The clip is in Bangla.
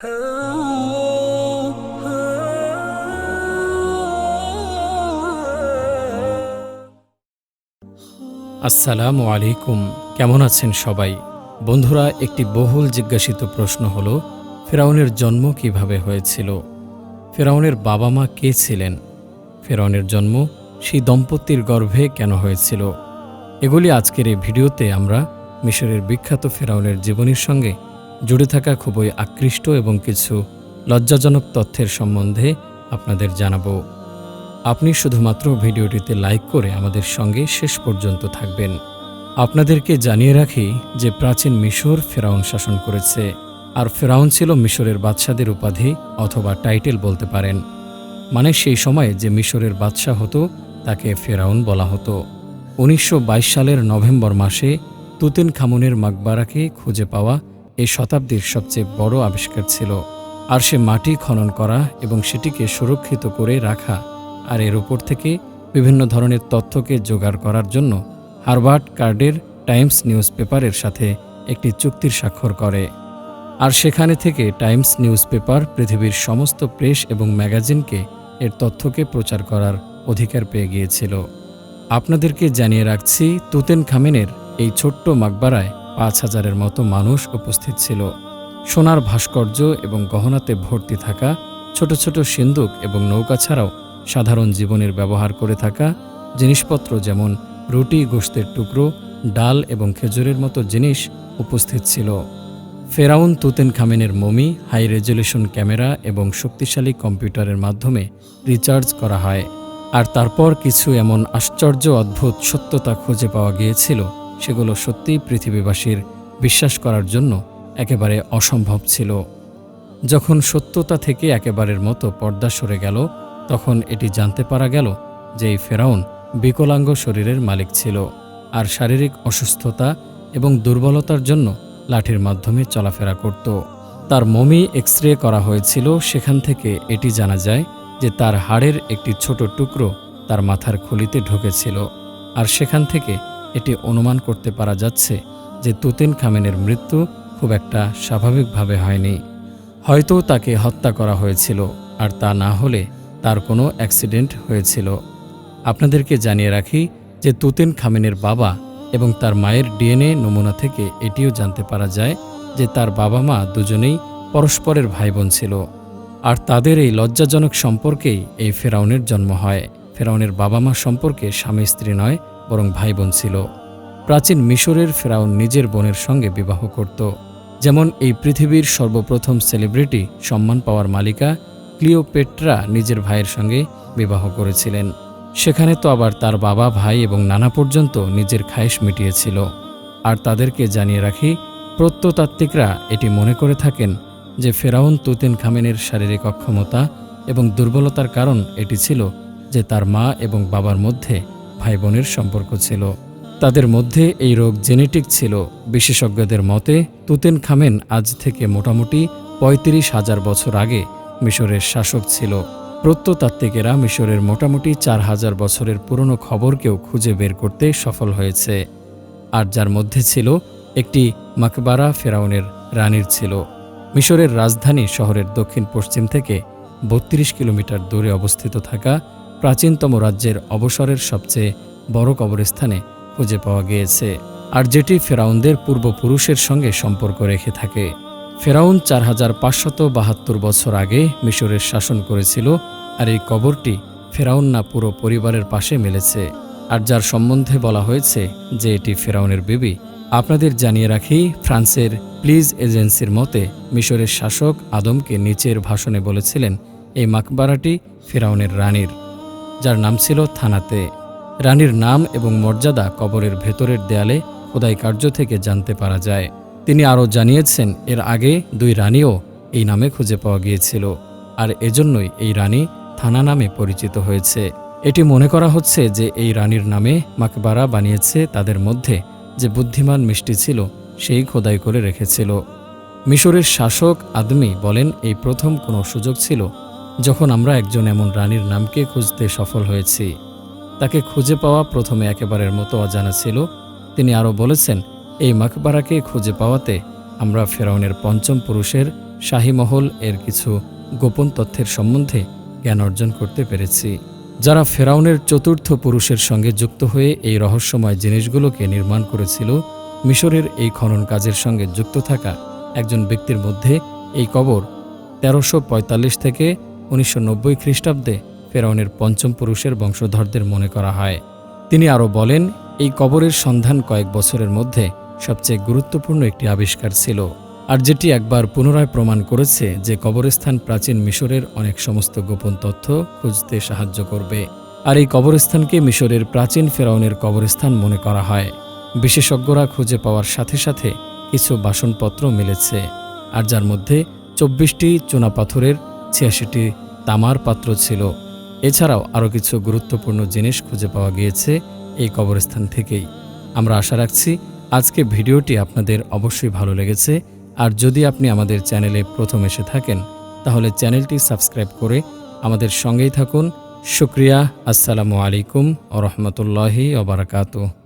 আসসালামু আলাইকুম। কেমন আছেন সবাই? বন্ধুরা, একটি বহুল জিজ্ঞাসিত প্রশ্ন হল, ফেরাউনের জন্ম কীভাবে হয়েছিল? ফেরাউনের বাবা মা কে ছিলেন? ফেরাউনের জন্ম সেই দম্পতির গর্ভে কেন হয়েছিল? এগুলি আজকের এই ভিডিওতে আমরা মিশরের বিখ্যাত ফেরাউনের জীবনীর সঙ্গে জুড়ে থাকা খুবই আকৃষ্ট এবং কিছু লজ্জাজনক তথ্যের সম্বন্ধে আপনাদের জানাব। আপনি শুধুমাত্র ভিডিওটিতে লাইক করে আমাদের সঙ্গে শেষ পর্যন্ত থাকবেন। আপনাদেরকে জানিয়ে রাখি যে প্রাচীন মিশর ফেরাউন শাসন করেছে, আর ফেরাউন ছিল মিশরের বাদশাদের উপাধি অথবা টাইটেল বলতে পারেন। মানে সেই সময়ে যে মিশরের বাদশাহ হতো, তাকে ফেরাউন বলা হতো। উনিশশো বাইশ সালের নভেম্বর মাসে তুতিন খামুনের মাকবারাকে খুঁজে পাওয়া এই শতাব্দীর সবচেয়ে বড় আবিষ্কার ছিল। আর সে মাটি খনন করা এবং সেটিকে সুরক্ষিত করে রাখা, আর এর উপর থেকে বিভিন্ন ধরনের তথ্যকে জোগাড় করার জন্য হারবার্ট কার্ডের টাইমস নিউজ পেপারের সাথে একটি চুক্তির স্বাক্ষর করে। আর সেখানে থেকে টাইমস নিউজ পেপার পৃথিবীর সমস্ত প্রেস এবং ম্যাগাজিনকে এর তথ্যকে প্রচার করার অধিকার পেয়ে গিয়েছিল। আপনাদেরকে জানিয়ে রাখছি তুতেন খামেনের এই ছোট্ট মাকবারায় পাঁচ হাজারের মতো মানুষ উপস্থিত ছিল। সোনার ভাস্কর্য এবং গহনাতে ভর্তি থাকা, ছোট ছোট সিন্দুক এবং নৌকা ছাড়াও সাধারণ জীবনের ব্যবহার করে থাকা জিনিসপত্র যেমন রুটি, গোস্তের টুকরো, ডাল এবং খেজুরের মতো জিনিস উপস্থিত ছিল। ফেরাউন তুতেন খামেনের মমি, হাই রেজলিউশন ক্যামেরা এবং শক্তিশালী কম্পিউটারের মাধ্যমে রিচার্জ করা হয়। আর তারপর কিছু এমন আশ্চর্য, অদ্ভুত সত্যতা খুঁজে পাওয়া গিয়েছিল। সেগুলো সত্যিই পৃথিবীবাসীর বিশ্বাস করার জন্য একেবারে অসম্ভব ছিল। যখন সত্যতা থেকে একেবারের মতো পর্দা সরে গেল, তখন এটি জানতে পারা গেল যে এই ফেরাউন বিকলাঙ্গ শরীরের মালিক ছিল আর শারীরিক অসুস্থতা এবং দুর্বলতার জন্য লাঠির মাধ্যমে চলাফেরা করত। তার মমি এক্স করা হয়েছিল সেখান থেকে এটি জানা যায় যে তার হাড়ের একটি ছোট টুকরো তার মাথার খুলিতে ঢুকেছিল আর সেখান থেকে এটি অনুমান করতে পারা যাচ্ছে যে তুতেন খামেনের মৃত্যু খুব একটা স্বাভাবিকভাবে হয়নি। হয়তো তাকে হত্যা করা হয়েছিল, আর তা না হলে তার কোনো অ্যাক্সিডেন্ট হয়েছিল। আপনাদেরকে জানিয়ে রাখি যে তুতেন খামেনের বাবা এবং তার মায়ের ডিএনএ নমুনা থেকে এটিও জানতে পারা যায় যে তার বাবা মা দুজনেই পরস্পরের ভাই বোন ছিল, আর তাদের এই লজ্জাজনক সম্পর্কেই এই ফেরাউনের জন্ম হয়। ফেরাউনের বাবা মা সম্পর্কে স্বামী স্ত্রী নয় বরং ভাই বোন ছিল। প্রাচীন মিশরের ফেরাউন নিজের বোনের সঙ্গে বিবাহ করত। যেমন এই পৃথিবীর সর্বপ্রথম সেলিব্রিটি সম্মান পাওয়ার মালিকা ক্লিওপেট্রা নিজের ভাইয়ের সঙ্গে বিবাহ করেছিলেন। সেখানে তো আবার তার বাবা, ভাই এবং নানা পর্যন্ত নিজের খায়েশ মিটিয়েছিল। আর তাদেরকে জানিয়ে রাখি, প্রত্নতাত্ত্বিকরা এটি মনে করে থাকেন যে ফেরাউন তুতেন খামেনের শারীরিক অক্ষমতা এবং দুর্বলতার কারণ এটি ছিল যে তার মা এবং বাবার মধ্যে ভাই বোনের সম্পর্ক ছিল। তাদের মধ্যে এই রোগ জেনেটিক ছিল। বিশেষজ্ঞদের মতে তুতেন খামেন আজ থেকে মোটামুটি পঁয়ত্রিশ হাজার বছর আগে মিশরের শাসক ছিল। প্রত্নতাত্ত্বিকেরা মিশরের মোটামুটি চার হাজার বছরের পুরনো খবরকেও খুঁজে বের করতে সফল হয়েছে। আর যার মধ্যে ছিল একটি মাকবারা ফেরাউনের রানীর ছিল। মিশরের রাজধানী শহরের দক্ষিণ পশ্চিম থেকে বত্রিশ কিলোমিটার দূরে অবস্থিত থাকা প্রাচীনতম রাজ্যের অবসরের সবচেয়ে বড় কবরস্থানে খুঁজে পাওয়া গিয়েছে, আর যেটি ফেরাউনদের পূর্বপুরুষের সঙ্গে সম্পর্ক রেখে থাকে। ফেরাউন চার হাজার পাঁচশত বাহাত্তর বছর আগে মিশরের শাসন করেছিল, আর এই কবরটি ফেরাউন না পুরো পরিবারের পাশে মিলেছে। আর যার সম্বন্ধে বলা হয়েছে যে এটি ফেরাউনের বিবি, আপনাদের জানিয়ে রাখি, ফ্রান্সের প্লিজ এজেন্সির মতে মিশরের শাসক আদমকে নিচের ভাষণে বলেছিলেন, এই মাকবারাটি ফেরাউনের রানীর। যার নাম ছিল থানাতে। রানীর নাম এবং মর্যাদা কবরের ভেতরের দেয়ালে খোদাই কার্য থেকে জানতে পারা যায়। তিনি আরও জানিয়েছেন, এর আগে দুই রানীও এই নামে খুঁজে পাওয়া গিয়েছিল আর এজন্যই এই রানী থানা নামে পরিচিত হয়েছে। এটি মনে করা হচ্ছে যে এই রানীর নামে মাকবারা বানিয়েছে তাদের মধ্যে যে বুদ্ধিমান মিষ্টি ছিল সেই খোদাই করে রেখেছিল। মিশরের শাসক আদমি বলেন, এই প্রথম কোনো সুযোগ ছিল যখন আমরা একজন এমন রানীর নামকে খুঁজতে সফল হয়েছি, তাকে খুঁজে পাওয়া প্রথমে একেবারের মতো অজানা ছিল। তিনি আরও বলেছেন, এই মাকবারাকে খুঁজে পাওয়াতে আমরা ফেরাউনের পঞ্চম পুরুষের শাহী মহল এর কিছু গোপন তথ্যের সম্বন্ধে জ্ঞান অর্জন করতে পেরেছি। যারা ফেরাউনের চতুর্থ পুরুষের সঙ্গে যুক্ত হয়ে এই রহস্যময় জিনিসগুলোকে নির্মাণ করেছিল, মিশরের এই খনন কাজের সঙ্গে যুক্ত থাকা একজন ব্যক্তির মধ্যে এই কবর তেরোশো থেকে উনিশশো নব্বই খ্রিস্টাব্দে ফেরাউনের পঞ্চম পুরুষের বংশধরদের মনে করা হয়। তিনি আরও বলেন, এই কবরের সন্ধান কয়েক বছরের মধ্যে সবচেয়ে গুরুত্বপূর্ণ একটি আবিষ্কার ছিল, আর যেটি একবার পুনরায় প্রমাণ করেছে যে কবরস্থান প্রাচীন মিশরের অনেক সমস্ত গোপন তথ্য খুঁজতে সাহায্য করবে। আর এই কবরস্থানকে মিশরের প্রাচীন ফেরাউনের কবরস্থান মনে করা হয়। বিশেষজ্ঞরা খুঁজে পাওয়ার সাথে সাথে কিছু বাসনপত্র মিলেছে, আর যার মধ্যে চব্বিশটি চুনাপাথরের ছিয়াশিটি তামার পাত্র ছিল। এছাড়াও আরও কিছু গুরুত্বপূর্ণ জিনিস খুঁজে পাওয়া গিয়েছে এই কবরস্থান থেকেই। আমরা আশা রাখছি আজকে ভিডিওটি আপনাদের অবশ্যই ভালো লেগেছে। আর যদি আপনি আমাদের চ্যানেলে প্রথম এসে থাকেন, তাহলে চ্যানেলটি সাবস্ক্রাইব করে আমাদের সঙ্গেই থাকুন। শুক্রিয়া, আসসালামু আলাইকুম ও রহমতুল্লাহি ওবরাকাতুহ।